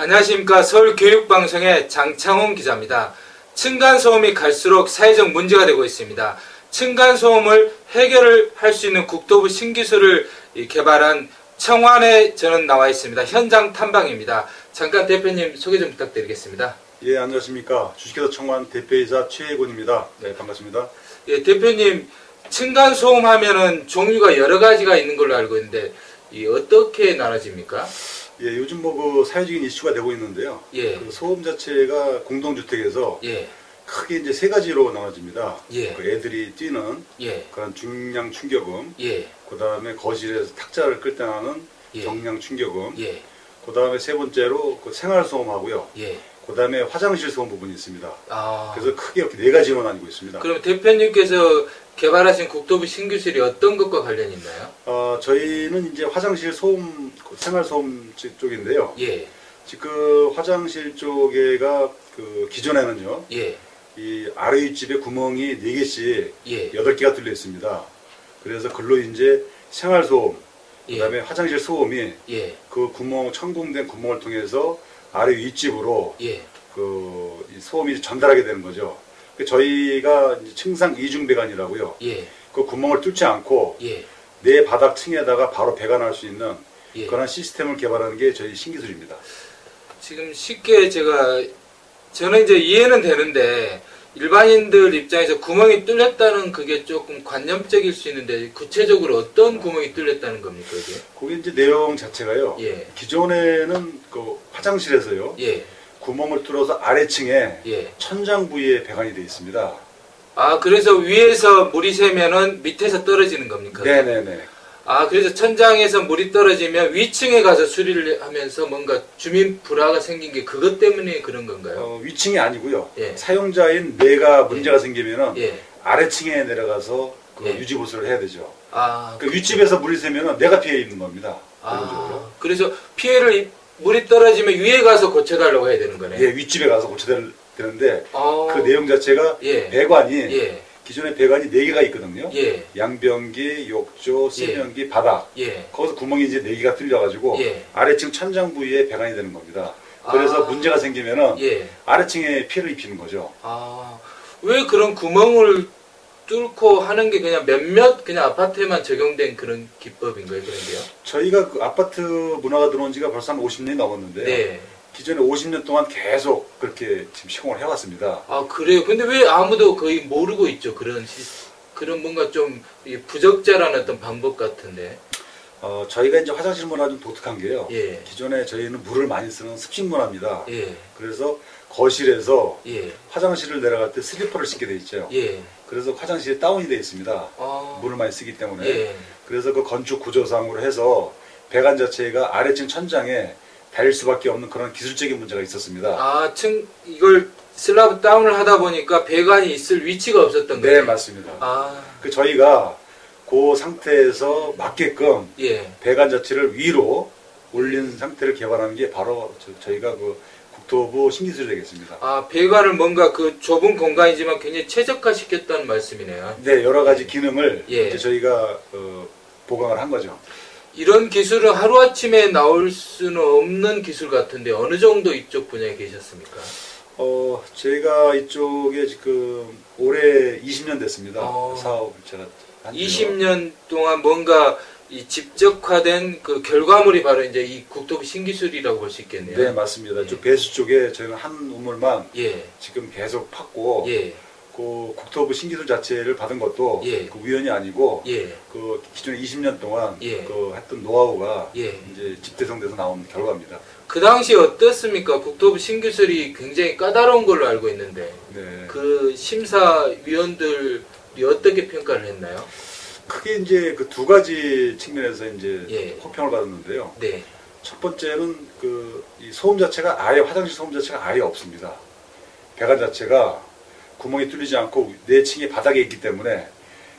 안녕하십니까 서울교육방송의 장창훈 기자입니다. 층간소음이 갈수록 사회적 문제가 되고 있습니다. 층간소음을 해결을 할 수 있는 국토부 신기술을 이 개발한 청완에 저는 나와 있습니다. 현장 탐방입니다. 잠깐 대표님 소개 좀 부탁드리겠습니다. 예, 안녕하십니까. 주식회사 청완 대표이사 최혜곤입니다. 네, 반갑습니다. 예, 대표님 층간소음 하면은 종류가 여러 가지가 있는 걸로 알고 있는데 이 어떻게 나눠집니까? 예, 요즘 뭐 그 사회적인 이슈가 되고 있는데요. 예, 그 소음 자체가 공동주택에서 예, 크게 이제 세 가지로 나눠집니다. 예. 그 애들이 뛰는 예, 그런 중량 충격음, 예, 그 다음에 거실에서 탁자를 끌 때 나는 예. 경량 충격음, 예, 그 다음에 세 번째로 그 생활 소음하고요. 예. 그 다음에 화장실 소음 부분이 있습니다. 아, 그래서 크게 이렇게 네 가지로 나뉘고 있습니다. 그럼 대표님께서 개발하신 국토부 신기술이 어떤 것과 관련이 있나요? 어, 저희는 이제 화장실 소음, 그 생활 소음 쪽인데요. 예, 지금 화장실 쪽에가 그 기존에는요. 예, 이 아래 윗집에 구멍이 4개씩 예, 8개가 뚫려 있습니다. 그래서 글로 이제 생활 소음 예, 그 다음에 화장실 소음이 예, 그 구멍 천공된 구멍을 통해서 아래 윗집으로 예, 그이 소음이 전달하게 되는 거죠. 그 저희가 이제 층상 이중 배관이라고요. 예, 그 구멍을 뚫지 않고 예, 내 바닥 층에다가 바로 배관할 수 있는 예. 그런 시스템을 개발하는 게 저희 신기술입니다. 지금 쉽게 제가 저는 이제 이해는 되는데 일반인들 입장에서 구멍이 뚫렸다는 그게 조금 관념적일 수 있는데 구체적으로 어떤 구멍이 뚫렸다는 겁니까 이게? 거기 이제 내용 자체가요. 예, 기존에는 그 화장실에서요. 예, 구멍을 뚫어서 아래층에 예. 천장 부위에 배관이 되어 있습니다. 아 그래서 위에서 물이 새면은 밑에서 떨어지는 겁니까? 네네네. 아 그래서 천장에서 물이 떨어지면 위층에 가서 수리를 하면서 뭔가 주민 불화가 생긴 게 그것 때문에 그런 건가요? 어, 위층이 아니고요. 예. 사용자인 내가 문제가 생기면은 예. 아래층에 내려가서 그 예. 유지 보수를 해야 되죠. 아, 그 윗집에서 물이 새면은 내가 피해 있는 겁니다. 아. 그래서 피해를 입- 물이 떨어지면 위에 가서 고쳐달라고 해야 되는 거네. 예, 윗집에 가서 고쳐야 되는데 아, 그 내용 자체가 예. 배관이 예. 기존에 배관이 네 개가 있거든요. 예. 양변기, 욕조, 세면기, 바닥. 예. 거기서 구멍이 이제 네 개가 뚫려가지고 예. 아래층 천장 부위에 배관이 되는 겁니다. 그래서 아. 문제가 생기면은 예. 아래층에 피해를 입히는 거죠. 아, 왜 그런 구멍을 뚫고 하는 게 그냥 몇몇 그냥 아파트에만 적용된 그런 기법인 거예요, 그런데요? 저희가 그 아파트 문화가 들어온 지가 벌써 한 50년이 넘었는데 네. 기존에 50년 동안 계속 그렇게 지금 시공을 해왔습니다. 아, 그래요? 근데 왜 아무도 거의 모르고 있죠, 그런 시, 그런 뭔가 좀이 부적절한 어떤 방법 같은데. 어, 저희가 이제 화장실 문화 좀 독특한 게요. 예. 기존에 저희는 물을 많이 쓰는 습식 문화입니다. 예. 그래서 거실에서 예. 화장실을 내려갈 때 슬리퍼를 신게 돼 있죠. 예. 그래서 화장실이 다운이 돼 있습니다. 아. 물을 많이 쓰기 때문에. 예. 그래서 그 건축 구조상으로 해서 배관 자체가 아래층 천장에 닿을 수밖에 없는 그런 기술적인 문제가 있었습니다. 아, 층 이걸 슬라브 다운을 하다 보니까 배관이 있을 위치가 없었던 거예요. 네, 맞습니다. 아, 그 저희가 그 상태에서 맞게끔 예. 배관 자체를 위로 올린 상태를 개발하는 게 바로 저, 희가 그 국토부 신기술이 되겠습니다. 아, 배관을 뭔가 그 좁은 공간이지만 굉장히 최적화 시켰다는 말씀이네요. 네, 여러 가지 기능을 예. 이제 저희가 어, 보강을 한 거죠. 이런 기술은 하루아침에 나올 수는 없는 기술 같은데 어느 정도 이쪽 분야에 계셨습니까? 어, 제가 이쪽에 지금 올해 20년 됐습니다. 어. 사업 제가 한 지요. 20년 동안 뭔가 이 집적화된 그 결과물이 바로 이제 이 국토부 신기술이라고 볼 수 있겠네요. 네, 맞습니다. 예. 저 배수 쪽에 저희는 한 우물만 예, 지금 계속 팠고 예, 그 국토부 신기술 자체를 받은 것도 예. 그 우연이 아니고 예, 그 기존에 20년 동안 예. 그 했던 노하우가 예. 이제 집대성돼서 나온 결과입니다. 그 당시 어떻습니까? 국토부 신기술이 굉장히 까다로운 걸로 알고 있는데 네. 그 심사위원들이 어떻게 평가를 했나요? 크게 이제 그 두 가지 측면에서 이제 예. 호평을 받았는데요. 네, 첫 번째는 그 이 소음 자체가 아예 화장실 소음 자체가 아예 없습니다. 배관 자체가 구멍이 뚫리지 않고 내층이 바닥에 있기 때문에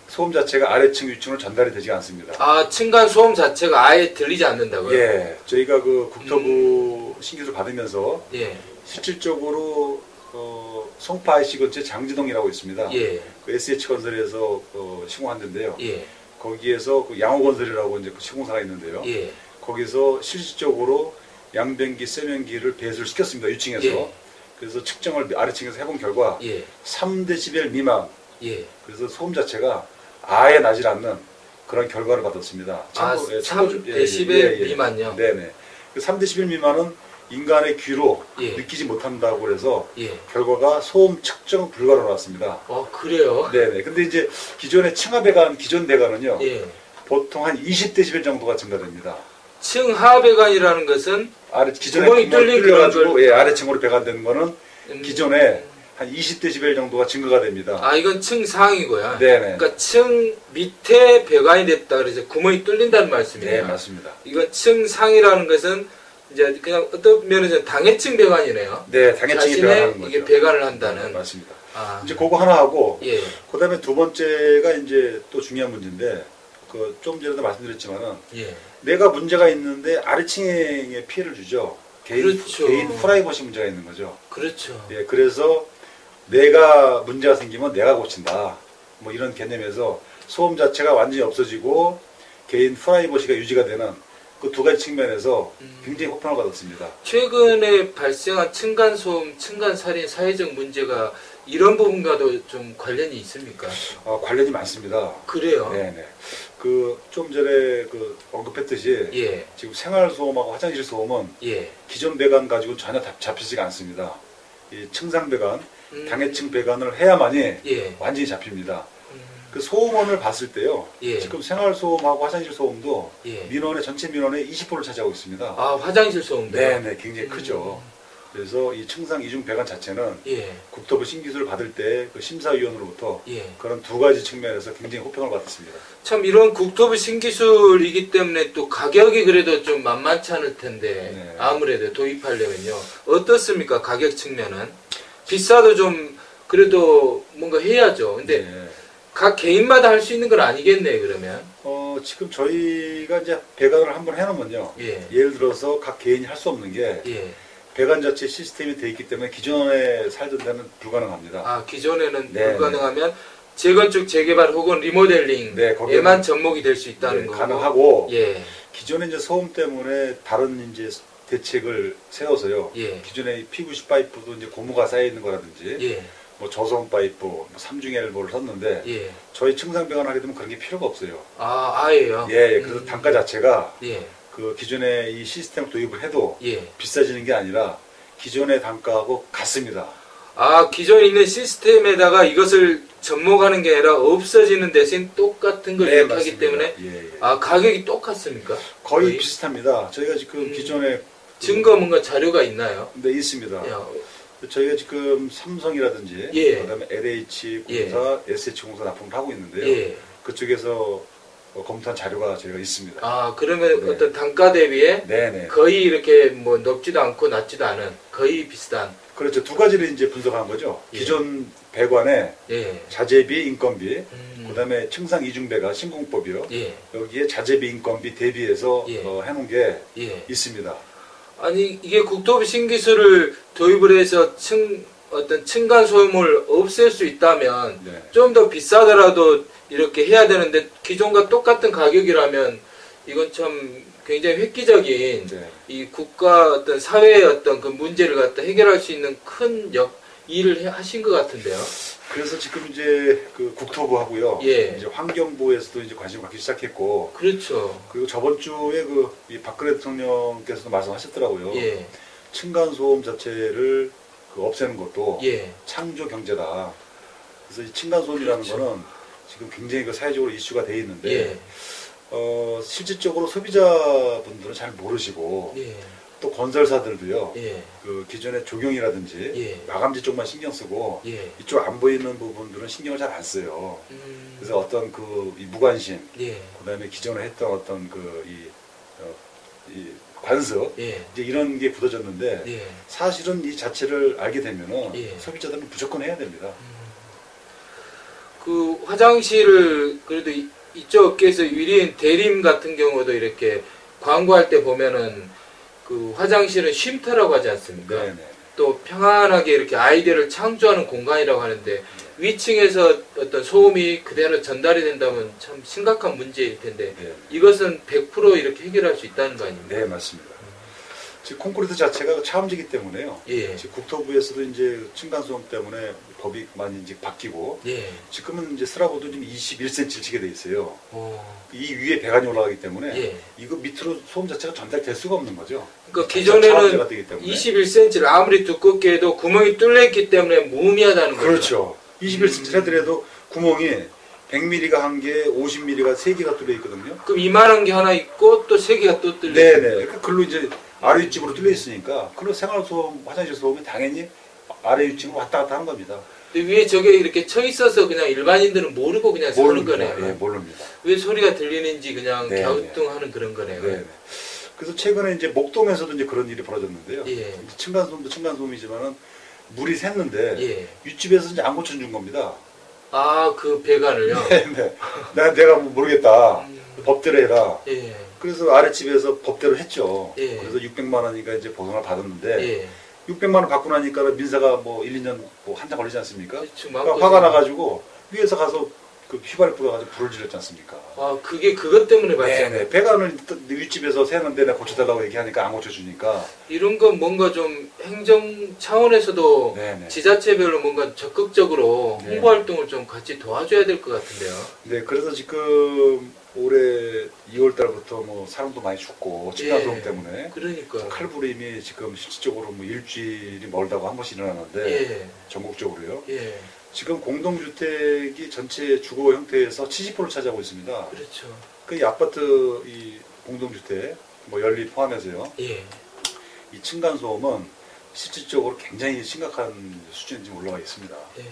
소음 자체가 아래층 위층으로 전달이 되지 않습니다. 아 층간 소음 자체가 아예 들리지 않는다고요? 예, 저희가 그 국토부 신기술 받으면서 예, 실질적으로 어, 송파 IC 근처에 장지동이라고 있습니다. 예, 그 SH 건설에서 어, 시공한 데인데요. 예, 거기에서 그 양호 건설이라고 이제 그 시공사가 있는데요. 예, 거기서 실질적으로 양변기, 세면기를 배수를 시켰습니다. 유층에서. 예. 그래서 측정을 아래층에서 해본 결과 예. 3데시벨 미만. 예. 그래서 소음 자체가 아예 나질 않는 그런 결과를 받았습니다. 아, 참고- 예, 3 참고 좀- 예, 데시벨 미만요? 네네. 그 3데시벨 미만은 인간의 귀로 예. 느끼지 못한다고 그래서 예. 결과가 소음 측정 불가로 나왔습니다. 어, 그래요? 네네. 근데 이제 기존의 층하 배관, 기존 배관은요, 예. 보통 한 20데시벨 정도가 증가됩니다. 층하배관이라는 것은 아래 기존에 뚫려가지고 예, 아래층으로 배관되는 거는 음, 기존에 한 20데시벨 정도가 증가가 됩니다. 아, 이건 층 상이고요. 네네. 그러니까 층 밑에 배관이 됐다 그래서 구멍이 뚫린다는 말씀이에요. 네, 맞습니다. 이건 층 상이라는 것은 이제 그냥 어떤 면에서 당해층 배관이네요. 네, 당해층이 배관하는 거죠. 이게 배관을 한다는. 네, 맞습니다. 아, 이제 그거 하나 하고 예, 그다음에 두 번째가 이제 또 중요한 문제인데 그 좀 전에도 말씀드렸지만은 예, 내가 문제가 있는데 아래층에 피해를 주죠. 개인 그렇죠. 개인 프라이버시 문제가 있는 거죠. 그렇죠. 예, 그래서 내가 문제가 생기면 내가 고친다. 뭐 이런 개념에서 소음 자체가 완전히 없어지고 개인 프라이버시가 유지가 되는 그 두 가지 측면에서 음. 굉장히 호평을 받았습니다. 최근에 발생한 층간소음, 층간살인 사회적 문제가 이런 부분과도 좀 관련이 있습니까? 어, 관련이 많습니다. 그래요? 네, 네. 그 좀 전에 그 언급했듯이 예, 지금 생활 소음하고 화장실 소음은 예. 기존 배관 가지고 전혀 잡- 잡히지가 않습니다. 이 층상 배관, 음, 당해층 배관을 해야만이 예, 완전히 잡힙니다. 음, 그 소음원을 봤을 때요. 예. 지금 생활 소음하고 화장실 소음도 예. 민원의 전체 민원의 20%를 차지하고 있습니다. 아, 화장실 소음도? 네, 네, 굉장히 음. 크죠. 그래서 이 층상 이중 배관 자체는 예, 국토부 신기술을 받을 때 그 심사위원으로부터 예. 그런 두 가지 측면에서 굉장히 호평을 받았습니다. 참 이런 국토부 신기술이기 때문에 또 가격이 그래도 좀 만만치 않을 텐데 네. 아무래도 도입하려면요 어떻습니까 가격 측면은 비싸도 좀 그래도 뭔가 해야죠 근데 네. 각 개인마다 할 수 있는 건 아니겠네 그러면 어, 지금 저희가 이제 배관을 한번 해놓으면요. 예. 예를 들어서 각 개인이 할 수 없는 게 예. 배관 자체 시스템이 돼 있기 때문에 기존에 살던 데는 불가능합니다. 아 기존에는 네, 불가능하면 재건축 재개발 혹은 리모델링에만 네, 거기는 접목이 될 수 있다는 네, 거고 가능하고 예. 기존에 이제 소음 때문에 다른 이제 대책을 세워서요. 예. 기존에 P90 파이프도 이제 고무가 쌓여 있는 거라든지 예. 뭐 저소음 파이프, 뭐 삼중엘 뭐를 썼는데 예. 저희 층상 배관 하게 되면 그런 게 필요가 없어요. 아 아예요. 예, 예. 그래서 음. 단가 자체가 예. 그 기존에 이 시스템 도입을 해도 예. 비싸지는 게 아니라 기존의 단가하고 같습니다. 아, 기존에 있는 시스템에다가 이것을 접목하는 게 아니라 없어지는 대신 똑같은 걸 하기 네, 맞습니다. 때문에 예, 예. 아, 가격이 똑같습니까? 거의 거의? 비슷합니다. 저희가 지금 음. 기존에 증거 뭔가 자료가 있나요? 네 있습니다. 야, 저희가 지금 삼성이라든지 예. 그다음에 LH 공사, SH 공사 납품을 하고 있는데요. 예. 그쪽에서 어, 검토한 자료가 저희가 있습니다. 아, 그러면 네. 어떤 단가 대비에 네네. 거의 이렇게 뭐 높지도 않고 낮지도 않은 거의 비슷한 그렇죠. 두 가지를 이제 분석한 거죠. 예. 기존 배관에 예. 자재비, 인건비, 음, 그다음에 층상 이중배가 신공법이요. 예. 여기에 자재비, 인건비 대비해서 예. 어, 해놓은 게 예. 있습니다. 아니, 이게 국토부 신기술을 도입을 해서 층 어떤 층간 소음을 없앨 수 있다면 네. 좀더 비싸더라도 이렇게 해야 되는데 기존과 똑같은 가격이라면 이건 참 굉장히 획기적인 네. 이 국가 어떤 사회의 어떤 그 문제를 갖다 해결할 수 있는 큰 역, 일을 해- 하신 것 같은데요. 그래서 지금 이제 그 국토부하고요. 예. 이제 환경부에서도 이제 관심 갖기 시작했고 그렇죠. 그리고 저번 주에 그 이 박근혜 대통령께서도 말씀하셨더라고요. 예, 층간 소음 자체를 그 없애는 것도 예, 창조 경제다. 그래서 이 층간 소음이라는 그렇죠. 거는 지금 굉장히 그 사회적으로 이슈가 돼 있는데 예, 어, 실질적으로 소비자분들은 잘 모르시고 예, 또 건설사들도요. 예, 그 기존의 조경이라든지 예. 마감재 쪽만 신경 쓰고 예. 이쪽 안 보이는 부분들은 신경을 잘 안 써요. 음, 그래서 어떤 그이 무관심, 예, 그다음에 기존에 했던 어떤 그이 어, 이 관습 예, 이제 이런 게 굳어졌는데 예. 사실은 이 자체를 알게 되면은 예. 소비자들은 무조건 해야 됩니다. 그 화장실을 그래도 이, 이쪽 업계에서 유리인 대림 같은 경우도 이렇게 광고할 때 보면은 그 화장실은 쉼터라고 하지 않습니까? 네네. 또 평안하게 이렇게 아이디어를 창조하는 공간이라고 하는데 위층에서 어떤 소음이 그대로 전달이 된다면 참 심각한 문제일 텐데 네. 이것은 100% 이렇게 해결할 수 있다는 거 아닙니까? 네 맞습니다. 지금 콘크리트 자체가 차음지기 때문에요. 예. 지금 국토부에서도 이제 층간소음 때문에 법이 많이 이제 바뀌고 예. 지금은 이제 슬라브도 지금 21cm 치게 돼 있어요. 어. 이 위에 배관이 올라가기 때문에 예. 이거 밑으로 소음 자체가 전달될 수가 없는 거죠. 그러니까 기존에는 되기 때문에. 21cm를 아무리 두껍게 해도 구멍이 뚫려 있기 때문에 무의미하다는 거죠. 그렇죠. 21cm 하더라도 구멍이 100mm가 한 개, 50mm가 세 개가 뚫려 있거든요. 그럼 이만한 게 하나 있고 또 세 개가 또 뚫려 네네. 있어요. 그러니까 글로 이제 아래 위층으로 뚫려 있으니까 그런 생활 소음, 화장실 소음이 당연히 아래 위층으로 왔다 갔다 한 겁니다. 근데 위에 저게 이렇게 쳐 있어서 그냥 일반인들은 모르고 그냥 모릅니다. 거네요. 예, 모릅니다. 왜 소리가 들리는지 그냥 네, 갸우뚱하는 그런 거네요. 네. 그래서 최근에 이제 목동에서도 이제 그런 일이 벌어졌는데요. 예. 층간소음도 층간소음이지만은 물이 샜는데 예. 윗집에서 이제 안 고쳐준 겁니다. 아, 그 배관을요? 네, 네. 나 내가 뭐 모르겠다. 음, 법대로 해라. 예. 그래서 아랫집에서 법대로 했죠. 예. 그래서 600만 원이니까 이제 보상을 받았는데 예. 600만 원 받고 나니까 민사가 뭐 1, 2년 뭐한장 걸리지 않습니까? 그렇죠. 그러니까 화가 나가지고 위에서 가서 그 휘발 뿌려가지고 불을 질렀지 않습니까? 아, 그게 그것 때문에 발생. 네네. 배관을 윗집에서 새는데 내가 고쳐달라고 얘기하니까 안 고쳐주니까. 이런 건 뭔가 좀 행정 차원에서도 네네. 지자체별로 뭔가 적극적으로 네. 홍보 활동을 좀 같이 도와줘야 될 것 같은데요. 네, 그래서 지금 올해 2월 달부터 뭐 사람도 많이 죽고 층간소음 예. 때문에 그러니까. 칼부림이 지금 실질적으로 뭐 일주일이 멀다고 한 번씩 일어나는데 예. 전국적으로요. 예. 지금 공동주택이 전체 주거 형태에서 70%를 차지하고 있습니다. 그렇죠. 그이 아파트 이 공동주택 뭐 연립 포함해서요. 예. 이 층간 소음은 실질적으로 굉장히 심각한 수준에 지금 올라가 있습니다. 예.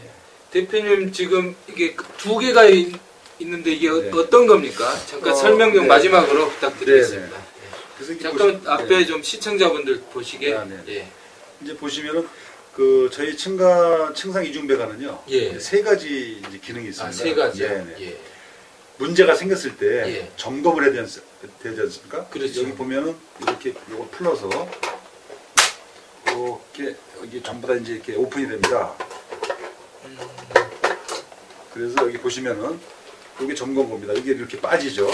대표님 지금 이게 그두 개가 있, 는데 이게 네. 어, 떤 겁니까? 잠깐 어, 설명 좀 네. 마지막으로 부탁드리겠습니다. 네, 이게 잠깐 앞에 네. 좀 시청자분들 보시게. 아, 네. 예. 이제 보시면은 그 저희 층간 층상 이중 배관은요. 예. 세 가지 이제 기능이 있습니다. 아, 세 가지요. 예, 네. 예. 문제가 생겼을 때 예. 점검을 해야 되지, 않- 되지 않습니까? 그렇죠. 여기 보면은 이렇게 이걸 풀러서 이렇게 여기 전부 다 이제 이렇게 오픈이 됩니다. 음, 그래서 여기 보시면은 여기 점검부입니다. 여기 이렇게 빠지죠.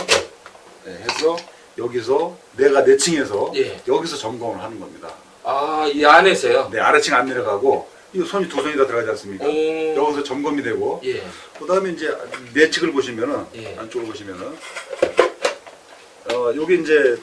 네, 해서 여기서 내가 내 층에서 예. 여기서 점검을 하는 겁니다. 아, 이 안에서요? 네, 아래층 안 내려가고 이 손이 두 손이 다 들어가지 않습니까? 오. 여기서 점검이 되고 예. 그다음에 이제 내측을 보시면은 예. 안쪽을 보시면은 어 요게 이제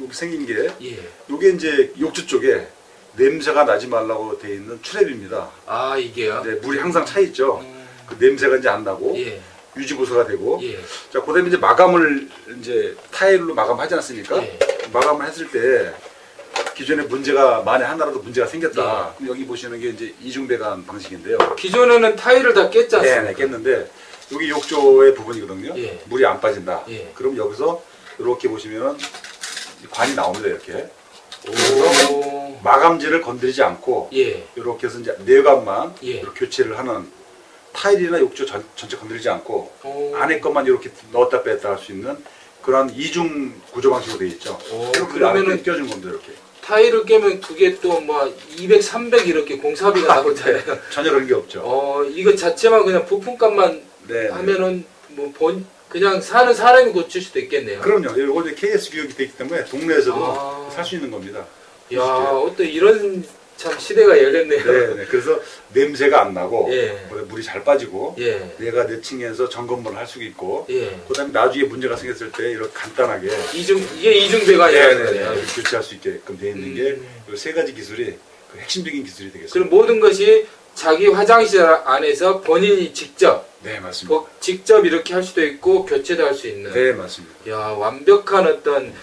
여기 생긴 게 예. 요게 이제 욕조 쪽에 냄새가 나지 말라고 돼 있는 트랩입니다. 아, 이게요? 네, 물이 항상 차 있죠. 음, 그 냄새가 이제 안 나고 예. 유지 보수가 되고 예. 자 그다음에 이제 마감을 이제 타일로 마감하지 않습니까? 예. 마감을 했을 때 기존에 문제가 만에 하나라도 문제가 예. 생겼다. 그럼 여기 보시는 게 이제 이중배관 방식인데요. 기존에는 타일을 다 깼지 네, 않습니까? 네, 깼는데 여기 욕조의 부분이거든요. 예. 물이 안 빠진다. 예. 그럼 여기서 이렇게 보시면은 관이 나옵니다. 이렇게 오. 마감재를 건드리지 않고 예. 이렇게 해서 이제 내관만 예. 이렇게 교체를 하는 타일이나 욕조 전, 전체 건드리지 않고 오. 안에 것만 이렇게 넣었다 뺐다 할 수 있는 그런 이중 구조 방식으로 되어 있죠. 오, 이렇게 그러면은 껴준 겁니다. 이렇게 타일을 깨면 그게 또뭐 200, 300 이렇게 공사비가 나오잖아요. 전혀 그런 게 없죠. 어, 이거 자체만 그냥 부품값만 네. 네. 하면은 뭐 본 그냥 사는 사람이 고칠 수도 있겠네요. 그럼요. 이거 이제 KS 규격이 되기 때문에 동네에서도 아. 살수 있는 겁니다. 야, 어떤 이런 참 시대가 열렸네요. 네, 네. 그래서 냄새가 안 나고 예. 물이 잘 빠지고 예. 내가 내 층에서 점검을 할 수 있고 예. 그다음에 나중에 문제가 생겼을 때 이렇게 간단하게 이중 이게 이중 배관이라는 네, 네. 네. 교체할 수 있게끔 되어 있는 음. 게세 가지 기술이 그 핵심적인 기술이 되겠습니다. 그럼 모든 것이 자기 화장실 안에서 본인이 직접 네, 맞습니다. 뭐 직접 이렇게 할 수도 있고 교체도 할 수 있는 네, 맞습니다. 야 완벽한 어떤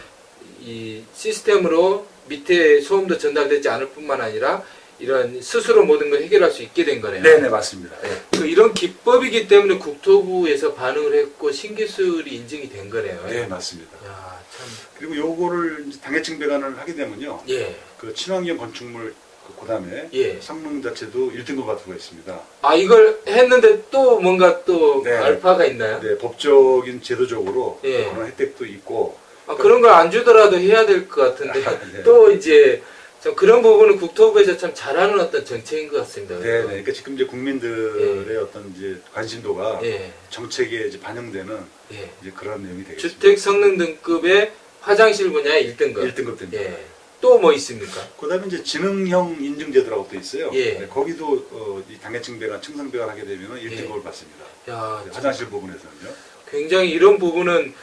이 시스템으로 밑에 소음도 전달되지 않을 뿐만 아니라 이런 스스로 모든 걸 해결할 수 있게 된 거네요. 네, 네, 맞습니다. 네. 그 이런 기법이기 때문에 국토부에서 반응을 했고 신기술이 인증이 된 거네요. 네, 맞습니다. 야 참. 그리고 요거를 당해층 배관을 하게 되면요. 예. 그 친환경 건축물 그 그다음에 예. 성능 자체도 1등급 같은 거 있습니다. 아 이걸 했는데 또 뭔가 또 네. 알파가 있나요? 네, 법적인 제도적으로 예. 그런 혜택도 있고 아, 그런 걸 안 주더라도 해야 될 것 같은데 네. 또 이제 참 그런 부분은 국토부에서 참 잘하는 어떤 정책인 것 같습니다. 네, 네. 그러니까 지금 이제 국민들의 어떤 이제 관심도가 예. 정책에 이제 반영되는 예. 이제 그런 내용이 되겠습니다. 주택 성능 등급의 화장실 분야의 1등급. 1등급 됩니다. 예. 또뭐 있습니까? 그다음에 이제 지능형 인증제도라고 또 있어요. 예. 네, 거기도 어, 이 당해층 배관, 층상 배관 하게 되면 예. 1등급을 받습니다. 야, 네, 화장실 부분에서는요. 굉장히 이런 부분은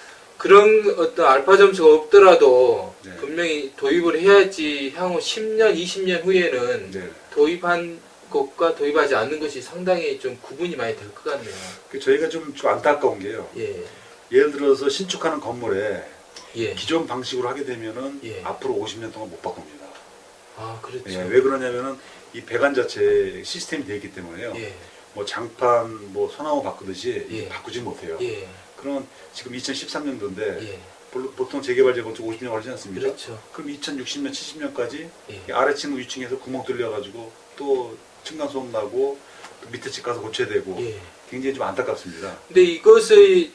그런 어떤 알파 점수가 없더라도 네. 분명히 도입을 해야지 향후 10년, 20년 후에는 네. 도입한 것과 도입하지 않는 것이 상당히 좀 구분이 많이 될 것 같네요. 그 저희가 좀, 좀 안타까운 게요. 예, 예를 들어서 신축하는 건물에 예. 기존 방식으로 하게 되면은 예. 앞으로 50년 동안 못 바꿉니다. 아, 그렇죠. 예, 왜 그러냐면은 이 배관 자체 시스템이 되어 있기 때문에요. 예, 뭐 장판, 뭐 소나무 바꾸듯이 예. 바꾸지 못해요. 예, 그럼 지금 2013년도인데 예. 보통 재개발 재건축 50년 걸리지 않습니까? 그렇죠. 그럼 2060년, 70년까지 예. 아래층 위층에서 구멍 뚫려가지고 또 층간 소음 나고 또 밑에 층 가서 고쳐야 되고 예. 굉장히 좀 안타깝습니다. 근데 이것의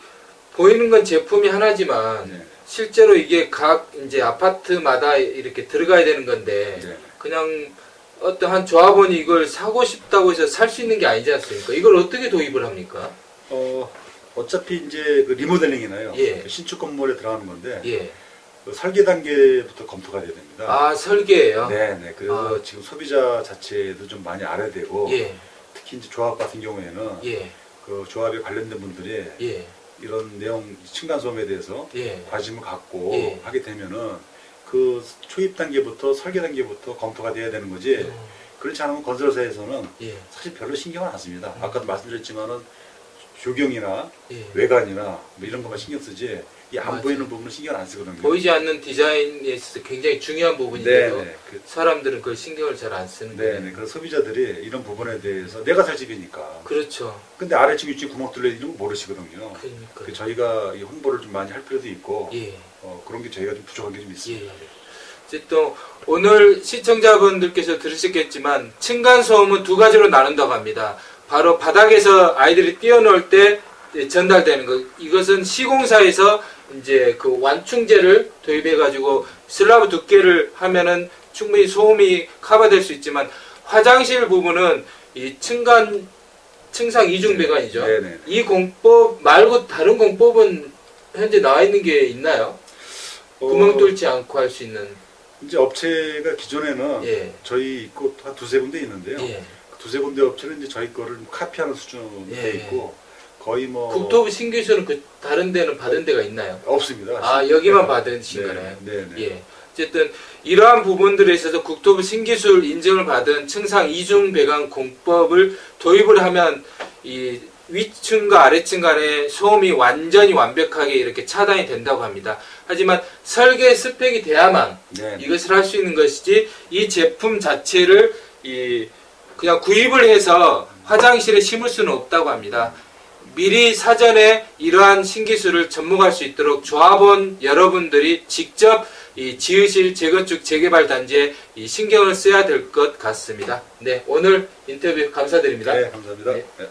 보이는 건 제품이 하나지만 네. 실제로 이게 각 이제 아파트마다 이렇게 들어가야 되는 건데 네. 그냥 어떤 한 조합원이 이걸 사고 싶다고 해서 살 수 있는 게 아니지 않습니까? 이걸 어떻게 도입을 합니까? 어, 어차피 이제 그 리모델링이나요. 예. 신축 건물에 들어가는 건데 예. 그 설계 단계부터 검토가 돼야 됩니다. 아 설계예요. 네, 네. 그래서 아. 지금 소비자 자체도 좀 많이 알아야 되고 예. 특히 이제 조합 같은 경우에는 예. 그 조합에 관련된 분들이 예. 이런 내용 층간 소음에 대해서 예. 관심을 갖고 예. 하게 되면은 그 초입 단계부터 설계 단계부터 검토가 돼야 되는 거지. 음, 그렇지 않으면 건설사에서는 예. 사실 별로 신경을 안 씁니다. 아까도 말씀드렸지만은 조경이나 예. 외관이나 뭐 이런 것만 신경 쓰지 이 안 맞아요. 보이는 부분은 신경 안 쓰거든요. 보이지 않는 디자인에 있어서 굉장히 중요한 네, 부분인데도 네. 그, 사람들은 그걸 신경을 잘 안 쓰는 네, 거예요. 네. 그래서 소비자들이 이런 부분에 대해서 내가 살 집이니까. 그렇죠. 근데 아래층 위층 구멍 뚫려 있는 거 모르시거든요. 그러니까. 그 저희가 이 홍보를 좀 많이 할 필요도 있고 예. 어, 그런 게 저희가 좀 부족한 게 좀 있습니다. 예. 어쨌든 오늘 시청자분들께서 들으셨겠지만 층간 소음은 두 가지로 나눈다고 합니다. 바로 바닥에서 아이들이 뛰어놀 때 전달되는 것. 이것은 시공사에서 이제 그 완충제를 도입해 가지고 슬라브 두께를 하면은 충분히 소음이 커버될 수 있지만 화장실 부분은 이 층간 층상 이중 배관이죠. 네, 네. 이 공법 말고 다른 공법은 현재 나와 있는 게 있나요? 구멍 어, 뚫지 않고 할 수 있는 이제 업체가 기존에는 예. 저희 있고 한 두세 군데 있는데요. 예. 그 두세 군데 업체는 이제 저희 거를 카피하는 수준에 예. 있고 거의 뭐 국토부 신규수는 그 다른 데는 받은 데가 있나요? 없습니다. 아 여기만 받으신 네, 거네요. 네, 네. 예. 어쨌든 이러한 부분들에 있어서 국토부 신기술 인증을 받은 층상 이중 배관 공법을 도입을 하면 이 위층과 아래층 간의 소음이 완전히 완벽하게 이렇게 차단이 된다고 합니다. 하지만 설계 스펙이 돼야만 네. 이것을 할 수 있는 것이지 이 제품 자체를 이 그냥 구입을 해서 화장실에 심을 수는 없다고 합니다. 미리 사전에 이러한 신기술을 접목할 수 있도록 조합원 여러분들이 직접 이 지으실 재건축 재개발 단지에 이 신경을 써야 될 것 같습니다. 네, 오늘 인터뷰 감사드립니다. 네, 감사합니다. 네. 네.